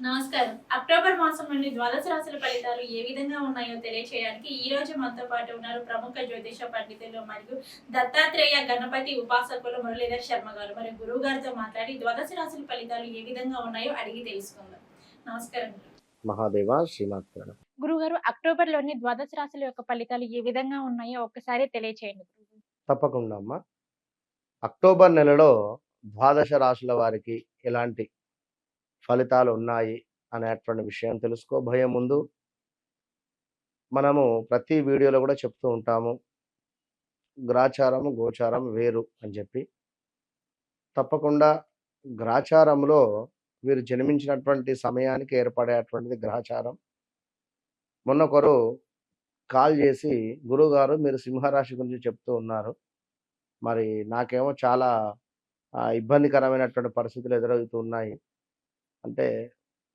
నమస్కారం. అక్టోబర్ మాసం నుండి ద్వాదశ రాశుల ఫలితాలు ఏ విధంగా ఉన్నాయో తెలియచేయడానికి ఈ రోజు మనతో పాటు ఉన్నారు ప్రముఖ జ్యోతిష పండితులు మరియు దత్తాత్రేయ గణపతి ఉపాసకులు మురళీధర్ శర్మ గారు. మరియు గురువు గారితో మాట్లాడి ద్వాదశ రాశుల ఫలితాలు ఏ విధంగా ఉన్నాయో అడిగి తెలుసుకుందాం. నమస్కారం. మహాదేవ శ్రీమాత్ర గురుగారు అక్టోబర్లోని ద్వాదశ రాశుల యొక్క ఫలితాలు ఏ విధంగా ఉన్నాయో ఒక్కసారి తెలియచేయండి. తప్పకుండా అమ్మా. అక్టోబర్ నెలలో ద్వాదశ రాశుల వారికి ఎలాంటి ఫలితాలు ఉన్నాయి అనేటువంటి విషయం తెలుసుకోబోయే ముందు మనము ప్రతి వీడియోలో కూడా చెప్తూ ఉంటాము. గ్రాచారం గోచారం వేరు అని చెప్పి. తప్పకుండా గ్రాచారంలో వీరు జన్మించినటువంటి సమయానికి ఏర్పడేటువంటిది గ్రహచారం మొన్న ఒకరు కాల్ చేసి గురువుగారు మీరు సింహరాశి గురించి చెప్తూ ఉన్నారు. మరి నాకేమో చాలా ఇబ్బందికరమైనటువంటి పరిస్థితులు ఎదురవుతూ ఉన్నాయి. అంటే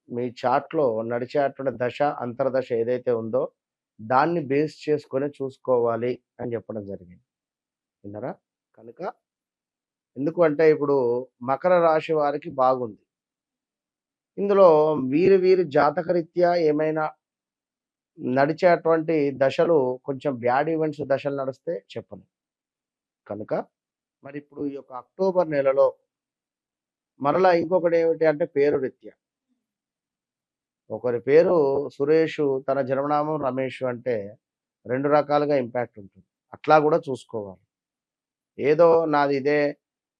మీ చాట్లో నడిచేటువంటి దశ అంతర్దశ ఏదైతే ఉందో దాన్ని బేస్ చేసుకొని చూసుకోవాలి అని చెప్పడం జరిగింది. విన్నారా? కనుక ఎందుకంటే ఇప్పుడు మకర రాశి వారికి బాగుంది. ఇందులో వీరి వీరి జాతకరీత్యా ఏమైనా నడిచేటువంటి దశలు కొంచెం బ్యాడ్ ఈవెంట్స్ దశలు నడిస్తే చెప్పను కనుక మరి ఇప్పుడు ఈ యొక్క అక్టోబర్ నెలలో మరలా ఇంకొకటి ఏమిటి అంటే పేరు రీత్యా. ఒకరి పేరు సురేష్ తన జన్మనామం రమేష్ అంటే రెండు రకాలుగా ఇంపాక్ట్ ఉంటుంది. అట్లా కూడా చూసుకోవాలి. ఏదో నాది ఇదే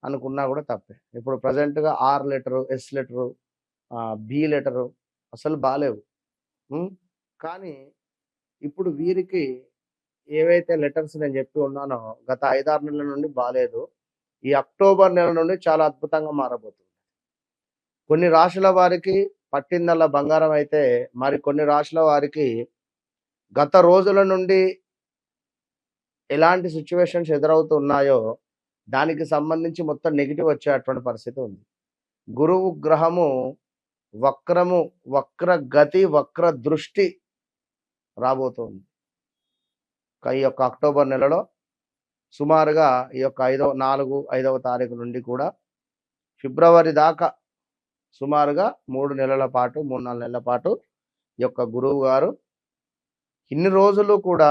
అనుకున్నా కూడా తప్పే. ఇప్పుడు ప్రజెంట్గా R letter S letter B letter అసలు బాగాలేవు కానీ ఇప్పుడు వీరికి ఏవైతే లెటర్స్ నేను చెప్పి ఉన్నానో గత ఐదారు నెలల నుండి బాగాలేదు ఈ అక్టోబర్ నెల నుండి చాలా అద్భుతంగా మారబోతుంది. కొన్ని రాశుల వారికి పట్టిందల్లా బంగారం అయితే మరి కొన్ని రాశుల వారికి గత రోజుల నుండి ఎలాంటి సిచ్యువేషన్స్ ఎదురవుతున్నాయో దానికి సంబంధించి మొత్తం నెగిటివ్ వచ్చేటువంటి పరిస్థితి ఉంది. గురువు గ్రహము వక్రము వక్ర గతి వక్ర దృష్టి రాబోతుంది. ఈ యొక్క అక్టోబర్ నెలలో సుమారుగా ఈ యొక్క ఐదవ నాలుగు ఐదవ తారీఖు నుండి కూడా ఫిబ్రవరి దాకా సుమారుగా మూడు నెలల పాటు మూడు నాలుగు నెలల పాటు ఈ యొక్క గురువు గారు ఇన్ని రోజులు కూడా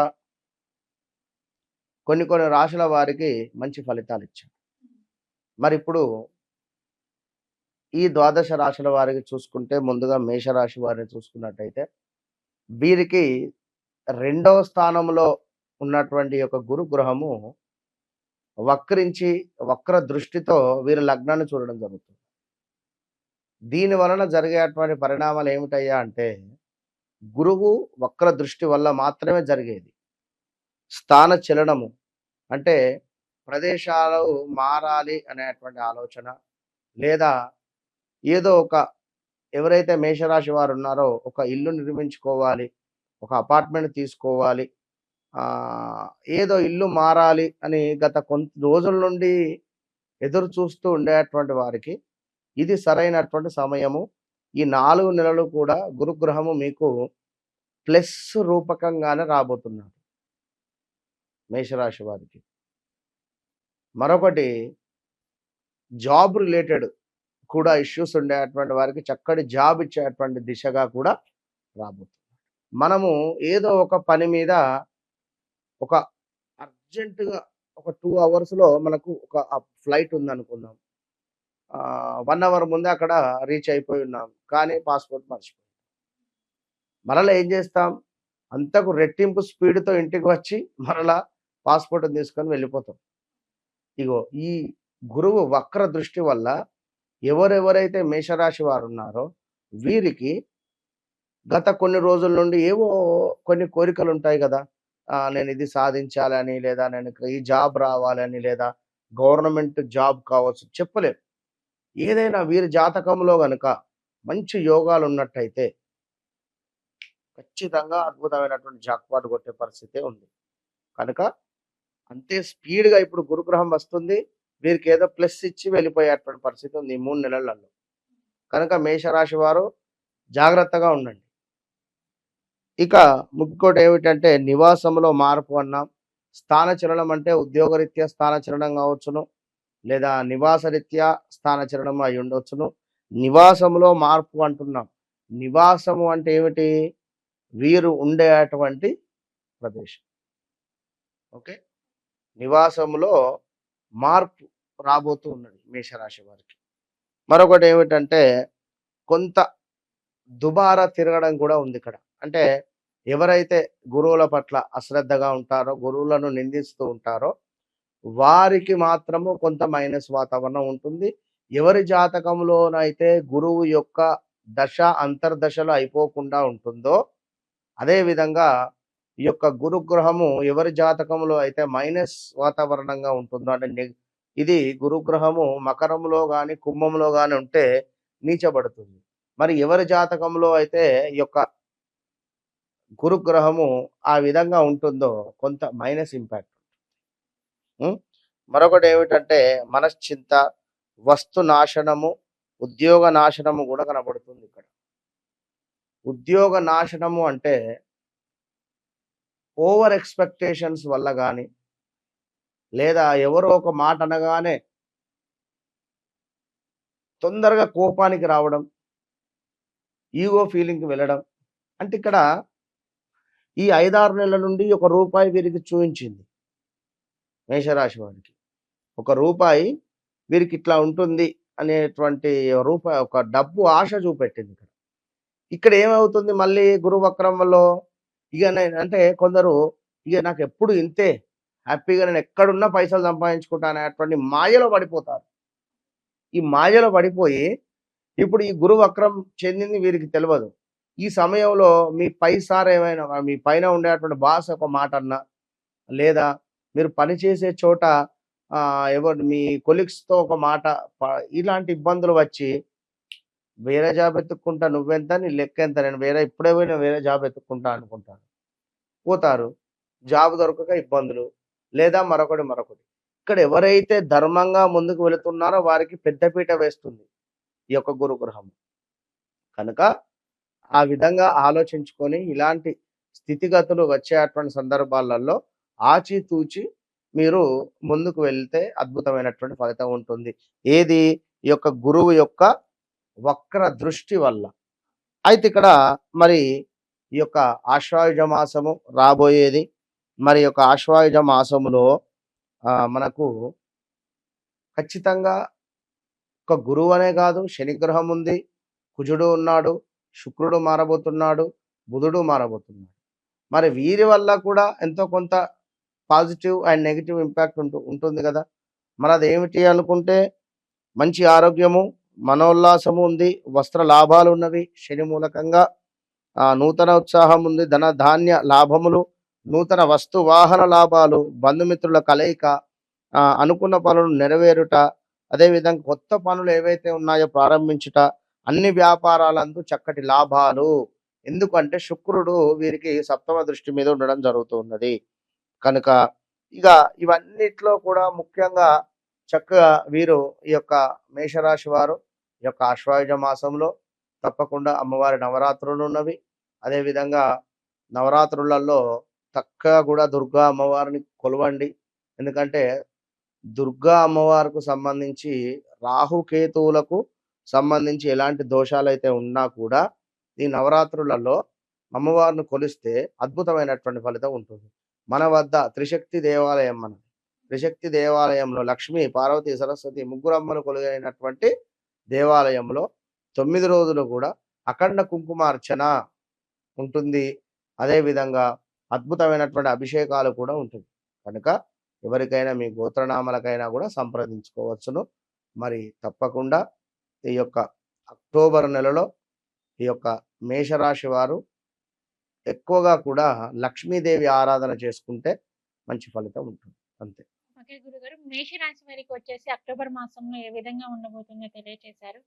కొన్ని కొన్ని రాశుల వారికి మంచి ఫలితాలు ఇచ్చారు. మరి ఇప్పుడు ఈ ద్వాదశ రాశుల వారికి చూసుకుంటే ముందుగా మేషరాశి వారిని చూసుకున్నట్టయితే వీరికి రెండవ స్థానంలో ఉన్నటువంటి యొక్క గురు గ్రహము వక్రించి వక్ర దృష్టితో వీరి లగ్నాన్ని చూడడం జరుగుతుంది. దీని వలన జరిగేటువంటి పరిణామాలు ఏమిటయ్యా అంటే గురువు వక్ర దృష్టి వల్ల మాత్రమే జరిగేది. స్థాన చలనము అంటే ప్రదేశాలు మారాలి అనేటువంటి ఆలోచన లేదా ఏదో ఒక ఎవరైతే మేషరాశి వారు ఉన్నారో ఒక ఇల్లు నిర్మించుకోవాలి ఒక అపార్ట్మెంట్ తీసుకోవాలి ఏదో ఇల్లు మారాలి అని గత కొంత రోజుల నుండి ఎదురు చూస్తూ ఉండేటువంటి వారికి ఇది సరైనటువంటి సమయము. ఈ నాలుగు నెలలు కూడా గురుగ్రహము మీకు ప్లస్ రూపకంగానే రాబోతున్నారు. మేషరాశి వారికి. మరొకటి జాబ్ రిలేటెడ్ కూడా ఇష్యూస్ ఉండేటువంటి వారికి చక్కటి జాబ్ ఇచ్చేటువంటి దిశగా కూడా రాబోతుంది మనము ఏదో ఒక పని మీద ఒక అర్జెంటుగా ఒక టూ అవర్స్లో మనకు ఒక ఫ్లైట్ ఉందనుకుందాం. వన్ అవర్ ముందే అక్కడ రీచ్ అయిపోయి ఉన్నాం. కానీ పాస్పోర్ట్ మర్చిపోయి. మరలా ఏం చేస్తాం? అంతకు రెట్టింపు స్పీడ్తో ఇంటికి వచ్చి మరలా పాస్పోర్ట్ తీసుకొని వెళ్ళిపోతాం. ఇగో ఈ గురువు వక్ర దృష్టి వల్ల ఎవరెవరైతే మేషరాశి వారు ఉన్నారో వీరికి గత కొన్ని రోజుల నుండి ఏవో కొన్ని కోరికలు ఉంటాయి కదా నేను ఇది సాధించాలని లేదా నేను ఈ జాబ్ రావాలని లేదా గవర్నమెంట్ జాబ్ కావచ్చు చెప్పలేదు ఏదైనా వీరి జాతకంలో గనుక మంచి యోగాలు ఉన్నట్టయితే ఖచ్చితంగా అద్భుతమైనటువంటి జాక్పాట్ కొట్టే పరిస్థితే ఉంది. కనుక అంతే స్పీడ్గా ఇప్పుడు గురుగ్రహం వస్తుంది. వీరికి ఏదో ప్లస్ ఇచ్చి వెళ్ళిపోయేటువంటి పరిస్థితి ఉంది ఈ మూడు నెలలలో. కనుక మేషరాశి వారు జాగ్రత్తగా ఉండండి. ఇక ముక్కోటి ఏమిటంటే నివాసంలో మార్పు అన్నాం. స్థానచలనం అంటే ఉద్యోగరీత్యా స్థానచలనం కావచ్చును. లేదా నివాస రీత్యా అయి ఉండొచ్చును నివాసంలో మార్పు అంటున్నాం. నివాసము అంటే ఏమిటి? వీరు ఉండేటువంటి ప్రదేశం. ఓకే? నివాసములో మార్పు రాబోతూ ఉన్నది మేషరాశి వారికి. మరొకటి ఏమిటంటే కొంత దుబారా తిరగడం కూడా ఉంది ఇక్కడ. అంటే ఎవరైతే గురువుల పట్ల అశ్రద్ధగా ఉంటారో గురువులను నిందిస్తూ ఉంటారో వారికి మాత్రము కొంత మైనస్ వాతావరణం ఉంటుంది. ఎవరి జాతకంలోనైతే గురువు యొక్క దశ అంతర్దశలు అయిపోకుండా ఉంటుందో అదే విధంగా ఈ యొక్క గురుగ్రహము ఎవరి జాతకంలో అయితే మైనస్ వాతావరణంగా ఉంటుందో అంటే ఇది గురుగ్రహము మకరంలో కానీ కుంభంలో కానీ ఉంటే నీచబడుతుంది. మరి ఎవరి జాతకంలో అయితే ఈ యొక్క గురుగ్రహము ఆ విధంగా ఉంటుందో కొంత మైనస్ ఇంపాక్ట్. మరొకటి ఏమిటంటే మనశ్చింత వస్తు నాశనము ఉద్యోగ నాశనము కూడా కనబడుతుంది ఇక్కడ. ఉద్యోగ నాశనము అంటే ఓవర్ ఎక్స్పెక్టేషన్స్ వల్ల కానీ లేదా ఎవరో ఒక మాట అనగానే తొందరగా కోపానికి రావడం ఈగో ఫీలింగ్కి వెళ్ళడం. అంటే ఇక్కడ ఈ ఐదారు నెలల నుండి ఒక రూపాయి వీరికి చూపించింది మేషరాశి వారికి. ఒక రూపాయి వీరికి ఇట్లా ఉంటుంది అనేటువంటి రూపాయి ఒక డబ్బు ఆశ చూపెట్టింది ఇక్కడ. ఇక్కడ ఏమవుతుంది? మళ్ళీ గురువక్రమంలో ఇక నేను అంటే కొందరు ఇక నాకు ఎప్పుడు ఇంతే. హ్యాపీగా నేను ఎక్కడున్నా పైసలు సంపాదించుకుంటాను అనేటువంటి మాయలో పడిపోతారు. ఈ మాయలో పడిపోయి ఇప్పుడు ఈ గురు వక్రం చెందింది వీరికి తెలియదు ఈ సమయంలో మీ పై సార్ ఏమైనా మీ పైన ఉండేటువంటి బాస్ ఒక మాట అన్నా లేదా మీరు పనిచేసే చోట ఎవరు మీ colleagues తో ఒక మాట ఇలాంటి ఇబ్బందులు వచ్చి వేరే జాబ్ ఎత్తుక్కుంటా నువ్వెంత నీ లెక్క ఎంత నేను వేరే ఇప్పుడే పోయినా వేరే జాబ్ ఎత్తుక్కుంటా అనుకుంటాను పోతారు జాబ్ దొరకక ఇబ్బందులు లేదా మరొకటి మరొకటి. ఇక్కడ ఎవరైతే ధర్మంగా ముందుకు వెళుతున్నారో వారికి పెద్దపీట వేస్తుంది ఈ యొక్క గురుగ్రహం కనుక ఆ విధంగా ఆలోచించుకొని ఇలాంటి స్థితిగతులు వచ్చేటువంటి సందర్భాలలో ఆచితూచి మీరు ముందుకు వెళ్తే అద్భుతమైనటువంటి ఫలితం ఉంటుంది. ఏది? ఈ యొక్క గురువు యొక్క వక్ర దృష్టి వల్ల. అయితే ఇక్కడ మరి ఈ యొక్క ఆశ్వాయుజ మాసము రాబోయేది. మరి యొక్క ఆశ్వాయుజ మాసములో మనకు ఖచ్చితంగా ఒక గురువు అనే కాదు శనిగ్రహం ఉంది కుజుడు ఉన్నాడు శుక్రుడు మారబోతున్నాడు బుధుడు మారబోతున్నాడు. మరి వీరి వల్ల కూడా ఎంతో కొంత పాజిటివ్ అండ్ నెగిటివ్ ఇంపాక్ట్ ఉంటు ఉంటుంది కదా. మరి అది ఏమిటి అనుకుంటే మంచి ఆరోగ్యము మనోల్లాసము ఉంది వస్త్ర లాభాలు ఉన్నవి శని మూలకంగా ఆ, నూతన ఉత్సాహం ఉంది ధన ధాన్య లాభములు నూతన వస్తు వాహన లాభాలు బంధుమిత్రుల కలయిక ఆ, అనుకున్న పనులు నెరవేరుట అదేవిధంగా కొత్త పనులు ఏవైతే ఉన్నాయో ప్రారంభించుట అన్ని వ్యాపారాలందు చక్కటి లాభాలు. ఎందుకంటే శుక్రుడు వీరికి సప్తమ దృష్టి మీద ఉండడం జరుగుతూ ఉన్నది. కనుక ఇక ఇవన్నిట్లో కూడా ముఖ్యంగా చక్కగా వీరు ఈ యొక్క మేషరాశి వారు ఈ యొక్క ఆశ్వాయుజ మాసంలో తప్పకుండా అమ్మవారి నవరాత్రులు ఉన్నవి. అదేవిధంగా నవరాత్రులలో చక్కగా కూడా దుర్గా అమ్మవారిని కొలవండి. ఎందుకంటే దుర్గా అమ్మవారికి సంబంధించి రాహుకేతువులకు సంబంధించి ఎలాంటి దోషాలు అయితే ఉన్నా కూడా ఈ నవరాత్రులలో అమ్మవారిని కొలిస్తే అద్భుతమైనటువంటి ఫలితం ఉంటుంది. మన వద్ద త్రిశక్తి దేవాలయం మన త్రిశక్తి దేవాలయంలో లక్ష్మి పార్వతి సరస్వతి ముగ్గురు అమ్మలు కొలుగైనటువంటి దేవాలయంలో తొమ్మిది రోజులు కూడా అఖండ కుంకుమార్చన ఉంటుంది. అదేవిధంగా అద్భుతమైనటువంటి అభిషేకాలు కూడా ఉంటుంది. కనుక ఎవరికైనా మీ గోత్రనామలకైనా కూడా సంప్రదించుకోవచ్చును. మరి తప్పకుండా ఈ యొక్క అక్టోబర్ నెలలో ఈ యొక్క మేషరాశి వారు ఎక్కువగా కూడా లక్ష్మీదేవి ఆరాధన చేసుకుంటే మంచి ఫలితం ఉంటుంది. అంతే. ఓకే గురుగారు మేషరాశి వారికి వచ్చేసి అక్టోబర్ మాసంలో ఏ విధంగా ఉండబోతుందో తెలియజేశారు